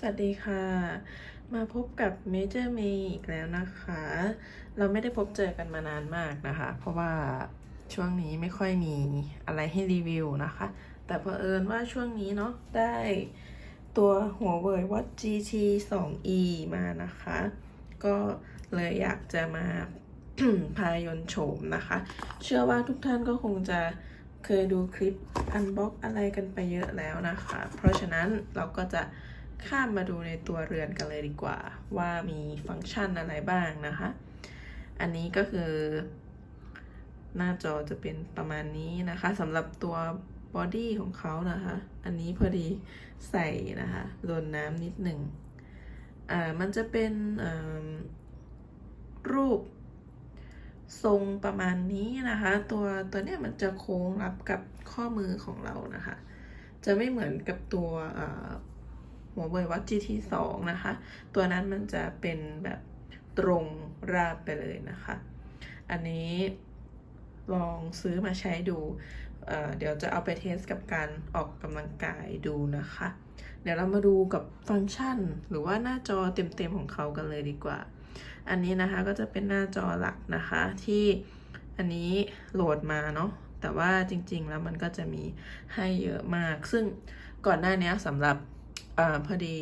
สวัสดีค่ะ มาพบกับ Major May อีกแล้วนะคะ เราไม่ได้พบเจอกันมานานมากนะคะ เพราะว่าช่วงนี้ไม่ค่อยมีอะไรให้รีวิวนะคะ แต่เผอิญว่าช่วงนี้เนาะได้ตัวหัวเว่ย Watch GT 2e มานะคะ ก็เลยอยากจะมาพายนโฉมนะคะ เชื่อว่าทุกท่านก็คงจะเคยดูคลิปอันบ็อกอะไรกันไปเยอะแล้วนะคะ เพราะฉะนั้นเราก็จะ ข้ามมาดูในตัวเรือนกันเลยดีกว่า ว่ามีฟังก์ชันอะไรบ้างนะคะ อันนี้ก็คือ หน้าจอจะเป็นประมาณนี้นะคะสำหรับตัวบอดี้ของเขานะคะ อันนี้พอดีใส่นะคะโดนน้ำนิดหนึ่งอ่ามันจะเป็นรูปทรงประมาณนี้นะคะ ตัวตัวเนี้ยมันจะโค้งรับกับข้อมือของเรานะคะ จะไม่เหมือนกับตัว หัวเว่ยวัด GT 2 นะคะ ตัวนั้นมันจะเป็นแบบตรงราบไปเลยนะคะ อันนี้ลองซื้อมาใช้ดูเเดี๋ยวจะเอาไปเทสกับการออกกำลังกายดูนะคะ เดี๋ยวเรามาดูกับฟังก์ชัน หรือว่าหน้าจอเต็มๆของเขากันเลยดีกว่า อันนี้นะคะก็จะเป็นหน้าจอหลักนะคะที่อันนี้โหลดมาเนาะแต่ว่าจริงๆแล้วมันก็จะมีให้เยอะมาก ซึ่งก่อนหน้านี้สำหรับ อพอดี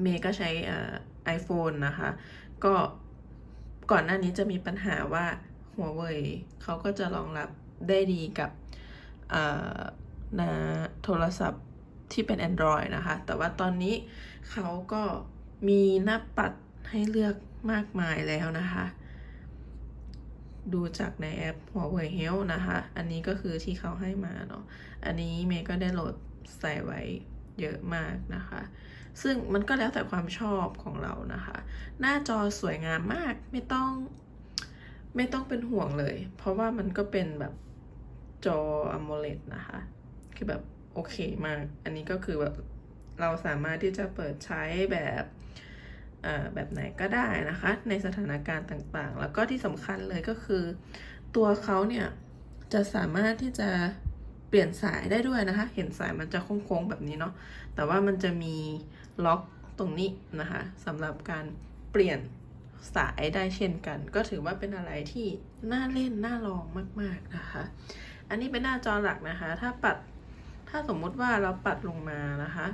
เมย์ก็ใช้ไอโฟนนะคะ ก็ก่อนหน้านี้จะมีปัญหาว่าหัวเว่ยเขาก็จะรองรับได้ดีกับอ่านะโทรศัพท์ที่เป็น Android นะคะ แต่ว่าตอนนี้เขาก็มีหน้าปัดให้เลือกมากมายแล้วนะคะ ดูจากในแอป Huawei Health นะคะ อันนี้ก็คือที่เขาให้มาเนาะ อันนี้เมย์ก็ได้โหลดใส่ไว้ เยอะมากนะคะ ซึ่งมันก็แล้วแต่ความชอบของเรานะคะ หน้าจอสวยงามมากไม่ต้องไม่ต้องเป็นห่วงเลย เพราะว่ามันก็เป็นแบบจอ AMOLED นะคะ คือแบบโอเคมาก อันนี้ก็คือแบบเราสามารถที่จะเปิดใช้แบบแบบไหนก็ได้นะคะ ในสถานการณ์ต่างๆ แล้วก็ที่สำคัญเลยก็คือ ตัวเขาเนี่ยจะสามารถที่จะ เปลี่ยนสายได้ด้วยนะคะ เห็นสายมันจะโค้งๆแบบนี้เนาะ แต่ว่ามันจะมีล็อกตรงนี้นะคะสำหรับการเปลี่ยนสายได้เช่นกัน ก็ถือว่าเป็นอะไรที่น่าเล่นน่าลองมากๆนะคะ อันนี้เป็นหน้าจอหลักนะคะ ถ้าปัดถ้าสมมุติว่าเราปัดลงมานะคะ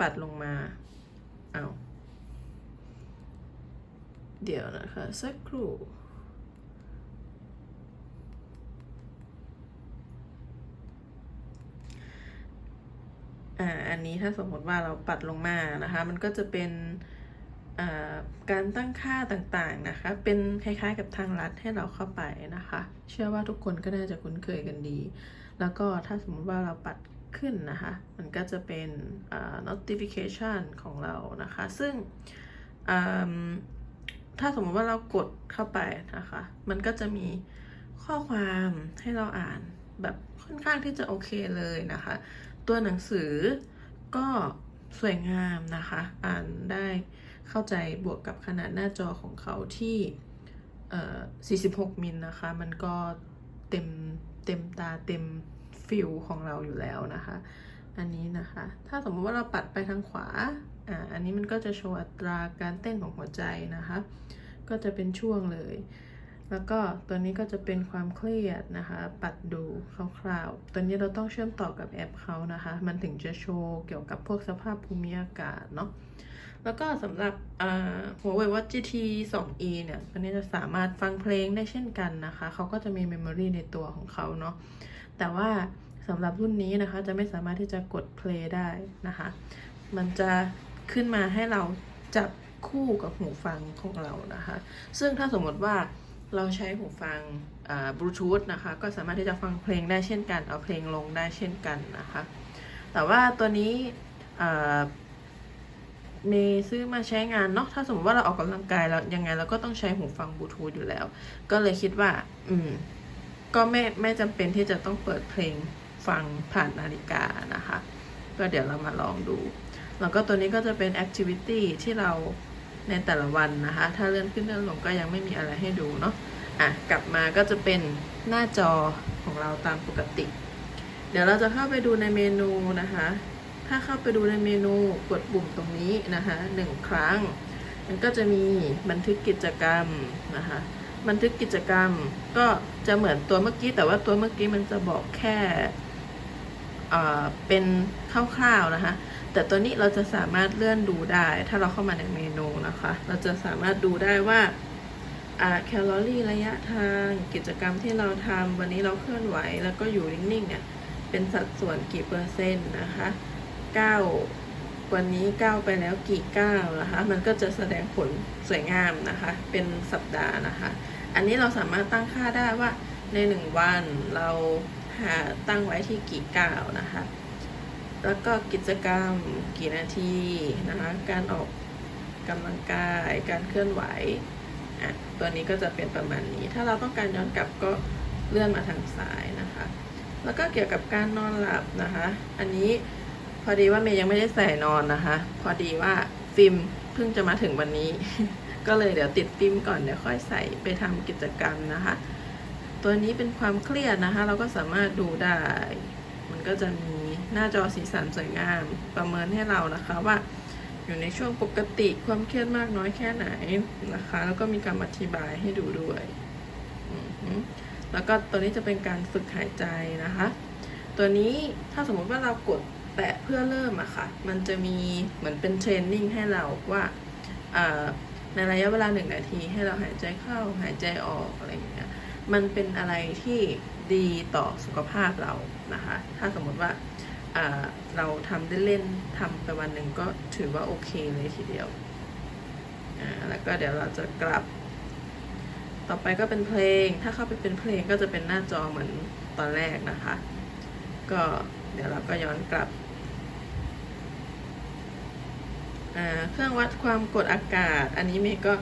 ปัดลงมาเอาเดี๋ยวนะคะสักครู่ อ่าอันนี้ถ้าสมมติว่าเราปัดลงมานะคะ มันก็จะเป็นอ่าการตั้งค่าต่างๆนะคะ เป็นคล้ายๆกับทางลัดให้เราเข้าไปนะคะ เชื่อว่าทุกคนก็น่าจะคุ้นเคยกันดี แล้วก็ถ้าสมมติว่าเราปัดขึ้นนะคะ มันก็จะเป็นอ่า notification ของเรานะคะ ซึ่งอ่าถ้าสมมติว่าเรากดเข้าไปนะคะ มันก็จะมีข้อความให้เราอ่านแบบค่อนข้างที่จะโอเคเลยนะคะ ตัวหนังสือก็สวยงามนะคะ อ่านได้เข้าใจบวกกับขนาดหน้าจอของเขาที่46 มิลนะคะ มันก็เต็มเต็มตาเต็มฟิลของเราอยู่แล้วนะคะ อันนี้นะคะ ถ้าสมมติว่าเราปัดไปทางขวา อ่า อันนี้มันก็จะโชว์อัตราการเต้นของหัวใจนะคะ ก็จะเป็นช่วงเลย แล้วก็ตัวนี้ก็จะเป็นความเครียดนะคะ ปัดดูคร่าวๆ ตัวนี้เราต้องเชื่อมต่อกับแอปเขานะคะ มันถึงจะโชว์เกี่ยวกับพวกสภาพภูมิอากาศเนาะ แล้วก็สำหรับอ่า Huawei Watch GT 2e เนี่ย ตัวนี้จะสามารถฟังเพลงได้เช่นกันนะคะ เขาก็จะมี Memory ในตัวของเขาเนาะ แต่ว่าสำหรับรุ่นนี้นะคะจะไม่สามารถที่จะกด play ได้นะคะ มันจะขึ้นมาให้เราจับคู่กับหูฟังของเรานะคะ ซึ่งถ้าสมมติว่า เราใช้หูฟังบลูทูธนะคะ ก็สามารถที่จะฟังเพลงได้เช่นกัน เอาเพลงลงได้เช่นกันนะคะ แต่ว่าตัวนี้เมย์ซื้อมาใช้งานเนาะถ้าสมมติว่าเราออกกำลังกายแล้วยังไงเราก็ต้องใช้หูฟังบลูทูธอยู่แล้ว ก็เลยคิดว่า อืม ก็ไม่ไม่จำเป็นที่จะต้องเปิดเพลงฟังผ่านนาฬิกานะคะ ก็เดี๋ยวเรามาลองดู แล้วก็ตัวนี้ก็จะเป็นแอคทิวิตี้ที่เรา ในแต่ละวันนะคะ ถ้าเลื่อนขึ้นเลื่อนลงก็ยังไม่มีอะไรให้ดูเนาะอะกลับมาก็จะเป็นหน้าจอของเราตามปกติ เดี๋ยวเราจะเข้าไปดูในเมนูนะคะ ถ้าเข้าไปดูในเมนูกดปุ่มตรงนี้นะคะหนึ่งครั้ง มันก็จะมีบันทึกกิจกรรมนะคะบันทึกกิจกรรมก็จะเหมือนตัวเมื่อกี้ แต่ว่าตัวเมื่อกี้มันจะบอกแค่เป็นคร่าวๆนะคะ แต่ตัวนี้เราจะสามารถเลื่อนดูได้ ถ้าเราเข้ามาในเมนูนะคะ เราจะสามารถดูได้ว่าแคลอรี่ระยะทางกิจกรรมที่เราทำวันนี้เราเคลื่อนไหว แล้วก็อยู่นิ่งๆเนี่ยเป็นสัดส่วนกี่เปอร์เซ็นต์นะคะ9วันนี้ก้าวไปแล้วกี่ก้าวนะคะ มันก็จะแสดงผลสวยงามนะคะ เป็นสัปดาห์นะคะ อันนี้เราสามารถตั้งค่าได้ว่าในหนึ่งวันเราหาตั้งไว้ที่กี่ก้าวนะคะ แล้วก็กิจกรรมกี่นาทีนะคะการออกกำลังกายการเคลื่อนไหวอะตัวนี้ก็จะเป็นประมาณนี้ ถ้าเราต้องการย้อนกลับก็เลื่อนมาทางซ้ายนะคะ แล้วก็เกี่ยวกับการนอนหลับนะคะ อันนี้พอดีว่าเมย์ยังไม่ได้ใส่นอนนะคะ พอดีว่าฟิล์มเพิ่งจะมาถึงวันนี้ ก็เลยเดี๋ยวติดฟิล์มก่อนเดี๋ยวค่อยใส่ไปทำกิจกรรมนะคะ ตัวนี้เป็นความเครียดนะคะ เราก็สามารถดูได้ มันก็จะมี หน้าจอสีสันสวยงาม ประเมินให้เรานะคะว่าอยู่ในช่วงปกติความเครียดมากน้อยแค่ไหนนะคะ แล้วก็มีการอธิบายให้ดูด้วย แล้วก็ตัวนี้จะเป็นการฝึกหายใจนะคะ ตัวนี้ถ้าสมมติว่าเรากดแตะเพื่อเริ่มอะค่ะ มันจะมีเหมือนเป็นเทรนนิ่งให้เราว่าในระยะเวลาหนึ่งนาทีให้เราหายใจเข้าหายใจออกอะไรอย่างเงี้ย มันเป็นอะไรที่ดีต่อสุขภาพเรานะคะ ถ้าสมมติว่า เราทำได้เล่นๆทำไปวันหนึ่งก็ถือว่าโอเคเลยทีเดียว แล้วก็เดี๋ยวเราจะกลับ ต่อไปก็เป็นเพลง ถ้าเข้าไปเป็นเพลงก็จะเป็นหน้าจอเหมือนตอนแรกนะคะ ก็เดี๋ยวเราก็ย้อนกลับ เครื่องวัดความกดอากาศ อันนี้เมย์ก็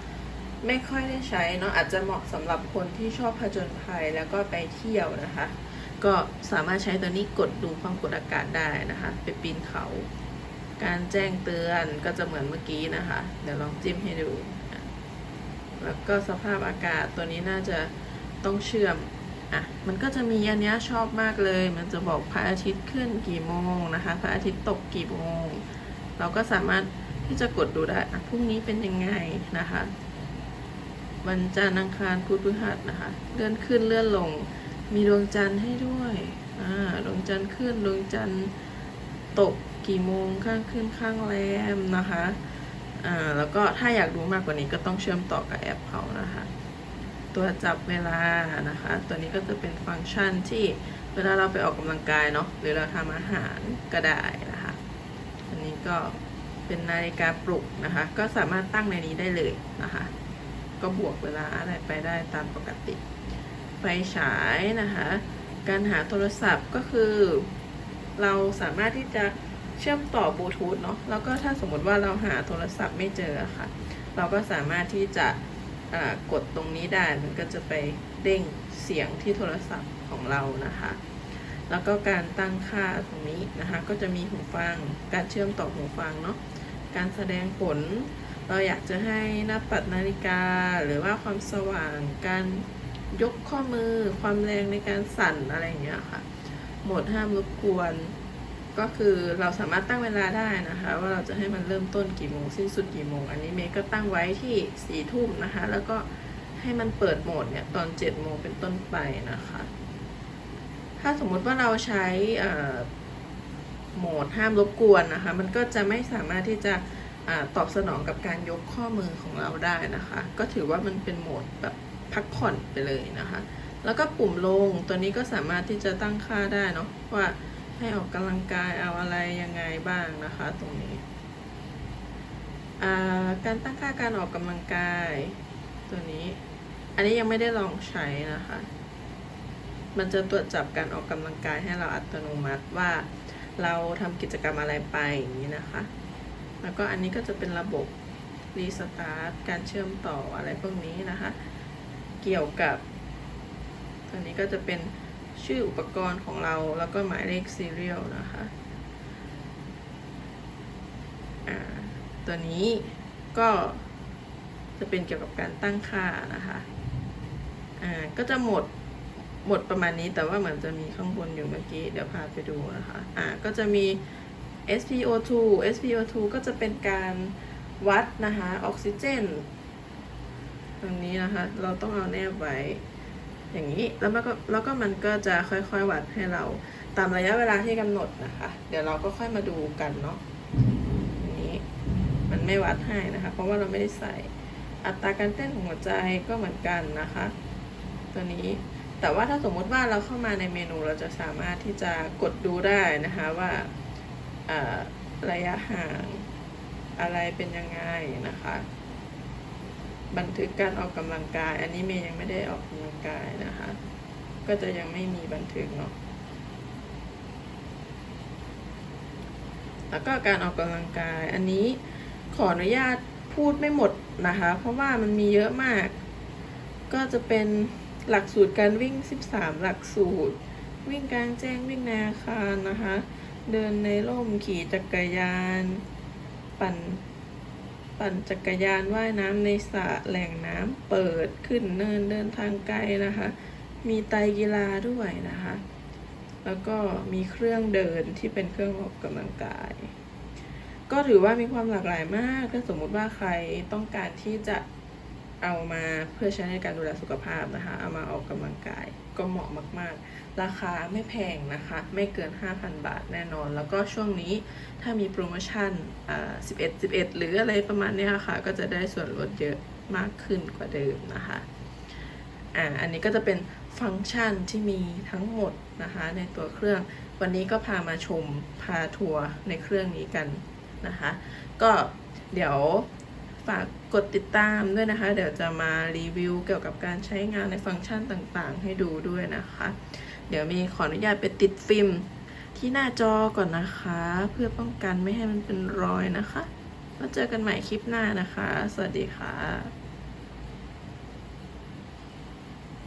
ไม่ค่อยได้ใช้เนาะอาจจะเหมาะสำหรับคนที่ชอบผจญภัยแล้วก็ไปเที่ยวนะคะ ก็สามารถใช้ตัวนี้กดดูความกดอากาศได้นะคะ ไปปีนเขา การแจ้งเตือนก็จะเหมือนเมื่อกี้นะคะ เดี๋ยวลองจิ้มให้ดู แล้วก็สภาพอากาศตัวนี้น่าจะต้องเชื่อมอะมันก็จะมีอันนี้ชอบมากเลย มันจะบอกพระอาทิตย์ขึ้นกี่โมงนะคะ พระอาทิตย์ตกกี่โมง เราก็สามารถที่จะกดดูได้อะพรุ่งนี้เป็นยังไงนะคะวันจันทร์อังคารพุธพฤหัสนะคะ เลื่อนขึ้นเลื่อนลง มีดวงจันทร์ให้ด้วยอ่าดวงจันทร์ขึ้นดวงจันทร์ตกกี่โมงข้างขึ้นข้างแรมนะคะอ่าแล้วก็ถ้าอยากดูมากกว่านี้ก็ต้องเชื่อมต่อกับแอปเขานะคะ ตัวจับเวลานะคะ ตัวนี้ก็จะเป็นฟังก์ชันที่เวลาเราไปออกกำลังกายเนาะหรือเราทำอาหารก็ได้นะคะอันนี้ก็เป็นนาฬิกาปลุกนะคะ ก็สามารถตั้งในนี้ได้เลยนะคะ ก็บวกเวลาอะไรไปได้ตามปกติ ฟฉายนะคะ การหาโทรศัพท์ก็คือ เราสามารถที่จะเชื่อมต่อบลูทูธเนาะแล้วก็ถ้าสมมติว่าเราหาโทรศัพท์ไม่เจอค่ะ เราก็สามารถที่จะกดตรงนี้ได้มันก็จะไปเด้งเสียงที่โทรศัพท์ของเรานะคะ แล้วก็การตั้งค่าตรงนี้นะคะ ก็จะมีหูฟัง การเชื่อมต่อหูฟังเนาะการแสดงผล เราอยากจะให้หน้าปัดนาฬิกาหรือว่าความสว่างการ ยกข้อมือความแรงในการสั่นอะไรอย่างเงี้ยค่ะ โหมดห้ามรบกวน ก็คือเราสามารถตั้งเวลาได้นะคะ ว่าเราจะให้มันเริ่มต้นกี่โมงสิ้นสุดกี่โมง อันนี้เมย์ก็ตั้งไว้ที่สี่ทุ่มนะคะ แล้วก็ให้มันเปิดโหมดเนี่ยตอนเจ็ดโมงเป็นต้นไปนะคะ ถ้าสมมุติว่าเราใช้โหมดห้ามรบกวนนะคะ มันก็จะไม่สามารถที่จะ ตอบสนองกับการยกข้อมือของเราได้นะคะ ก็ถือว่ามันเป็นโหมดแบบพักผ่อนไปเลยนะคะ แล้วก็ปุ่มลงตัวนี้ก็สามารถที่จะตั้งค่าได้เนาะว่าให้ออกกำลังกายเอาอะไรยังไงบ้างนะคะ ตรงนี้ การตั้งค่าการออกกำลังกาย ตัวนี้ อันนี้ยังไม่ได้ลองใช้นะคะ มันจะตรวจจับการออกกำลังกายให้เราอัตโนมัติว่า เราทำกิจกรรมอะไรไปอย่างนี้นะคะ แล้วก็อันนี้ก็จะเป็นระบบรีสตาร์ทการเชื่อมต่ออะไรพวกนี้นะคะ เกี่ยวกับตัวนี้ก็จะเป็นชื่ออุปกรณ์ของเราแล้วก็หมายเลข serial นะคะตัวนี้ก็จะเป็นเกี่ยวกับการตั้งค่านะคะอ่าก็จะหมดหมดประมาณนี้แต่ว่าเหมือนจะมีข้างบนอยู่เมื่อกี้ เดี๋ยวพาไปดูนะคะอ่าก็จะมี SpO2 SpO2 ก็จะเป็นการวัดนะคะออกซิเจนตรงนี้นะคะ เราต้องเอาแนบไว้ อย่างนี้แล้วมันก็แล้วก็มันก็จะค่อยๆวัดให้เราตามระยะเวลาที่กำหนดนะคะ เดี๋ยวเราก็ค่อยมาดูกันเนาะนนี้มันไม่วัดให้นะคะ เพราะว่าเราไม่ได้ใส่อัตราการเต้นของหัวใจก็เหมือนกันนะคะ ตัวนี้แต่ว่าถ้าสมมติว่าเราเข้ามาในเมนูเราจะสามารถที่จะกดดูได้นะคะว่า ระยะห่างอะไรเป็นยังไงนะคะ บันทึกการออกกำลังกาย อันนี้เมย์ยังไม่ได้ออกกำลังกายนะคะ ก็จะยังไม่มีบันทึกเนาะแล้วก็การออกกำลังกาย อันนี้ขออนุญาตพูดไม่หมดนะคะ เพราะว่ามันมีเยอะมาก ก็จะเป็นหลักสูตรการวิ่ง 13 หลักสูตร วิ่งกลางแจ้งวิ่งในอาคารนะคะ เดินในร่มขี่จักรยาน ปั่น ปั่นจักรยานว่ายน้ำในสระแหล่งน้ำเปิดขึ้นเนินเดินทางไกลนะคะ มีไตกีฬาด้วยนะคะ แล้วก็มีเครื่องเดินที่เป็นเครื่องออกกำลังกาย ก็ถือว่ามีความหลากหลายมากถ้าสมมุติว่าใครต้องการที่จะ เอามาเพื่อใช้ในการดูแลสุขภาพนะคะ เอามาออกกำลังกายก็เหมาะมาก ๆ ราคาไม่แพงนะคะ ไม่เกิน 5,000 บาทแน่นอน แล้วก็ช่วงนี้ถ้ามีโปรโมชั่นอ่า11 11 หรืออะไรประมาณนี้ค่ะ ก็จะได้ส่วนลดเยอะมากขึ้นกว่าเดิมนะคะอ่าอันนี้ก็จะเป็นฟังก์ชันที่มีทั้งหมดนะคะในตัวเครื่อง วันนี้ก็พามาชมพาทัวร์ในเครื่องนี้กันนะคะ ก็เดี๋ยว ฝากกดติดตามด้วยนะคะ เดี๋ยวจะมารีวิวเกี่ยวกับการใช้งานในฟังก์ชันต่างๆ ให้ดูด้วยนะคะ เดี๋ยวมีขออนุญาตไปติดฟิล์มที่หน้าจอก่อนนะคะ เพื่อป้องกันไม่ให้มันเป็นรอยนะคะ แล้วเจอกันใหม่คลิปหน้านะคะ สวัสดีค่ะ